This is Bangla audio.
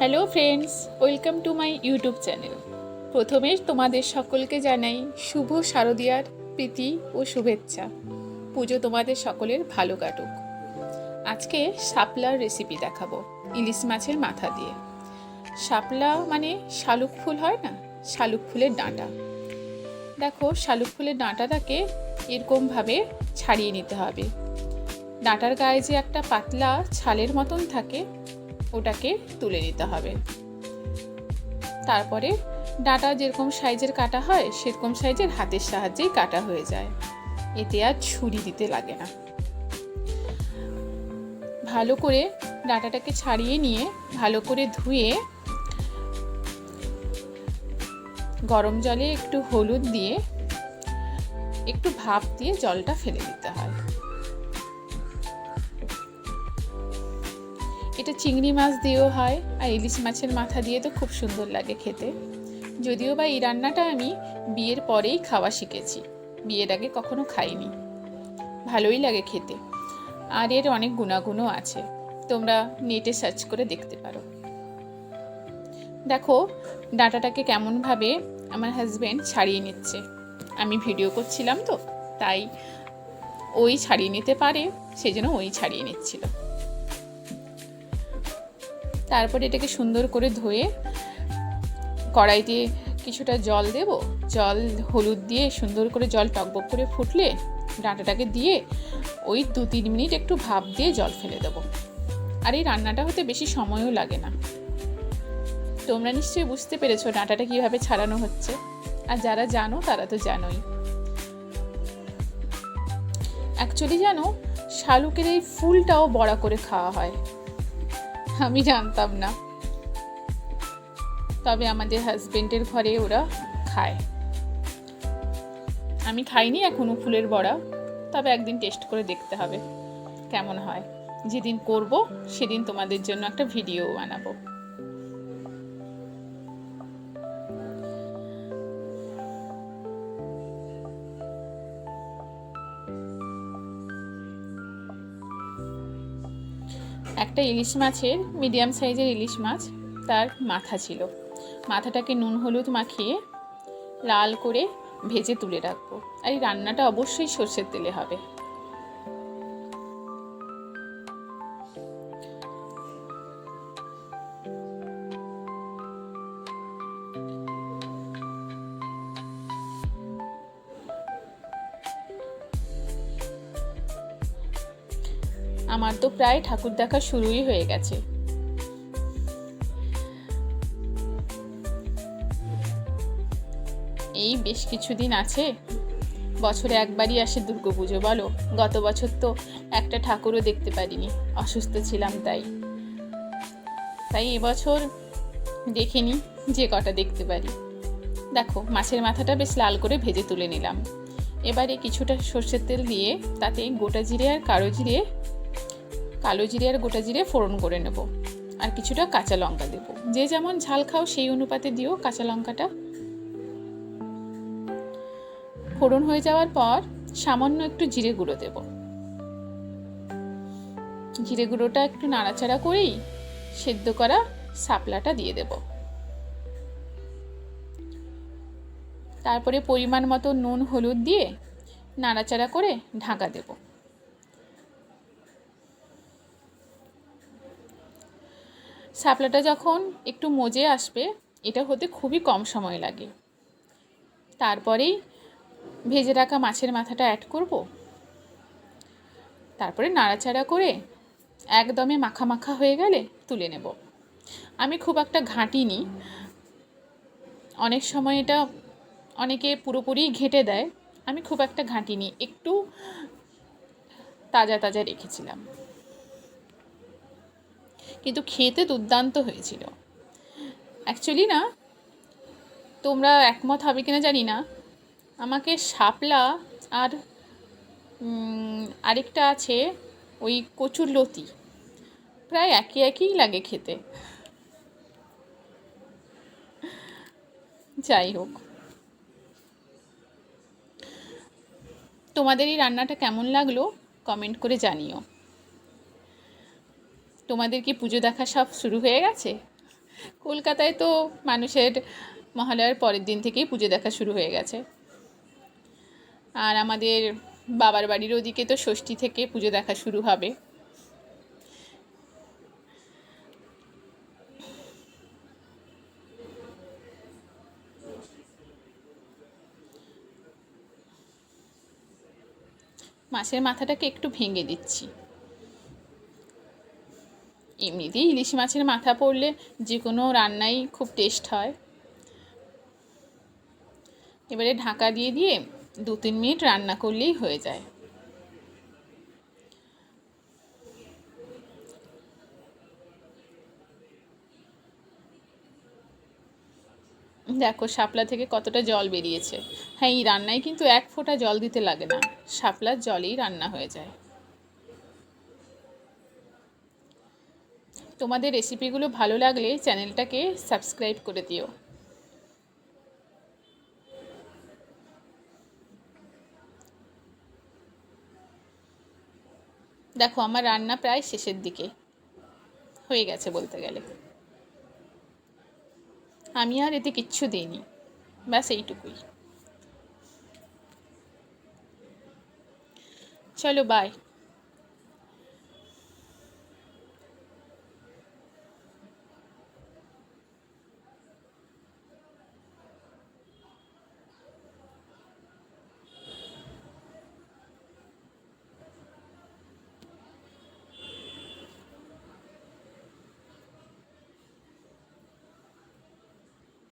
Hello friends, welcome to my YouTube channel. প্রথমে তোমাদের সকলকে জানাই শুভ শারদীয়ার প্রীতি ও শুভেচ্ছা। পুজো তোমাদের সকলের ভালো কাটুক। আজকে শাপলার রেসিপি দেখাবো, ইলিশ মাছের মাথা দিয়ে। শাপলা মানে শালুক ফুল হয় না? শালুক ফুলের ডাঁটা। দেখো, শালুক ফুলের ডাঁটাটাকে এরকমভাবে ছাড়িয়ে নিতে হবে। ডাঁটার গায়ে যে একটা পাতলা ছালের মতন থাকে ওটাকে তুলে নিতে হবে। তারপরে ডাটা যেরকম সাইজের কাটা হয়, সেরকম সাইজের হাতের সাহায্যেই কাটা হয়ে যায়। এতে আর ছুরি দিতে লাগে না। ভালো করে ডাটাটাকে ছাড়িয়ে নিয়ে, ভালো করে ধুয়ে গরম জলে একটু হলুদ দিয়ে একটু ভাপ দিয়ে জলটা ফেলে দিতে হয়। এটা চিংড়ি মাছ দিয়েও হয় আর ইলিশ মাছের মাথা দিয়ে তো খুব সুন্দর লাগে খেতে। যদিও বা এই রান্নাটা আমি বিয়ের পরেই খাওয়া শিখেছি, বিয়ের আগে কখনো খাইনি। ভালোই লাগে খেতে। আর এর অনেক গুণাগুণও আছে, তোমরা নেটে সার্চ করে দেখতে পারো। দেখো, ডাটাটাকে কেমনভাবে আমার হাজব্যান্ড ছাড়িয়ে নিচ্ছে। আমি ভিডিও করছিলাম তো, তাই ওই ছাড়িয়ে নিতে পারে সেই জন্য ওই ছাড়িয়ে নিচ্ছিল। তারপর এটাকে সুন্দর করে ধুয়ে কড়াইতে কিছুটা জল দেব। জল হলুদ দিয়ে সুন্দর করে জল টকবক করে ফুটলে ডাঁটাটাকে দিয়ে ওই দু তিন মিনিট একটু ভাপ দিয়ে জল ফেলে দেবো। আর এই রান্নাটা হতে বেশি সময়ও লাগে না। তোমরা নিশ্চয়ই বুঝতে পেরেছ ডাঁটাটা কীভাবে ছাড়ানো হচ্ছে। আর যারা জানো, তারা তো জানোই। অ্যাকচুয়ালি জানো, শালুকের এই ফুলটাও বড়া করে খাওয়া হয়। আমি জানতাম না। তবে আমাদের হাজবেন্ডের ঘরে ওরা খায়। আমি খাইনি এখনও ফুলের বড়া। তবে একদিন টেস্ট করে দেখতে হবে, কেমন হয়। যেদিন করব, সেদিন তোমাদের জন্য একটা ভিডিও বানাবো। একটা ইলিশ মাছের মিডিয়াম সাইজের ইলিশ মাছ তার মাথা ছিল। মাথাটাকে নুন হলুদ মাখিয়ে লাল করে ভেজে তুলে রাখব। আর এই রান্নাটা অবশ্যই সর্ষের তেলে হবে। আমার তো প্রায় ঠাকুর দেখা শুরুই হয়ে গেছে। এই বেশ কিছুদিন আছে, বছরে একবারই আসে দুর্গাপুজো, বলো। গত বছর তো একটা ঠাকুরও দেখতে পারিনি, অসুস্থ ছিলাম তাই। তাই এবছর দেখিনি যে কটা দেখতে পারি। দেখো, মাছের মাথাটা বেশ লাল করে ভেজে তুলে নিলাম। এবারে কিছুটা সর্ষের তেল দিয়ে তাতে গোটা জিরে আর কালো জিরে কালো জিরে আর গোটা জিরে ফোড়ন করে নেব। আর কিছুটা কাঁচা লঙ্কা দেব। যে যেমন ঝাল খাও, সেই অনুপাতে দিও কাঁচা লঙ্কাটা। ফোড়ন হয়ে যাওয়ার পর সামান্য একটু জিরে গুঁড়ো দেব। জিরে গুঁড়োটা একটু নাড়াচাড়া করেই সেদ্ধ করা শাপলাটা দিয়ে দেব। তারপরে পরিমাণ মতো নুন, হলুদ দিয়ে নাড়াচাড়া করে ঢাকা দেবো। শাপলাটা যখন একটু মজে আসবে, এটা হতে খুবই কম সময় লাগে। তারপরেই ভেজে রাখা মাছের মাথাটা অ্যাড করব। তারপরে নাড়াচাড়া করে একদমে মাখা মাখা হয়ে গেলে তুলে নেব। আমি খুব একটা ঘাঁটিনি। অনেক সময় এটা অনেকে পুরোপুরি ঘেঁটে দেয়। আমি খুব একটা ঘাঁটিনি, একটু তাজা তাজা রেখেছিলাম। কিন্তু খেতে দুর্দান্ত হয়েছিল। অ্যাকচুয়ালি না, তোমরা একমত হবে কিনা জানি না। আমাকে শাপলা আর আরেকটা আছে, ওই কচুর লতি। প্রায় একই একই লাগে খেতে। যাই হোক। তোমাদের এই রান্নাটা কেমন লাগল? কমেন্ট করে জানিও। তোমাদের কি পুজো দেখা সব শুরু হয়ে গেছে? কলকাতায় তো মানুষের মহালয়ার পরের দিন থেকেই পুজো দেখা শুরু হয়ে গেছে। আর আমাদের বাবার বাড়ির ওদিকে তো ষষ্ঠী থেকে পুজো দেখা শুরু হবে। মাছের মাথাটাকে একটু ভেঙে দিচ্ছি। এমনিতেই ইলিশ মাছের মাথা পড়লে যে কোনো রান্নাই খুব টেস্ট হয়। এবারে ঢাকা দিয়ে দিয়ে দু তিন মিনিট রান্না করলেই হয়ে যায়। দেখো, শাপলা থেকে কতটা জল বেরিয়েছে। হ্যাঁ এই রান্নায় কিন্তু এক ফোঁটা জল দিতে লাগে না। শাপলার জলেই রান্না হয়ে যায়। তোমাদের রেসিপিগুলো ভালো লাগলে চ্যানেলটাকে সাবস্ক্রাইব করে দিও। দেখো, আমার রান্না প্রায় শেষের দিকে। হয়ে গেছে বলতে গেলে। আমি আর এতে কিচ্ছু দিইনি। ব্যাস, এইটুকুই। চলো বাই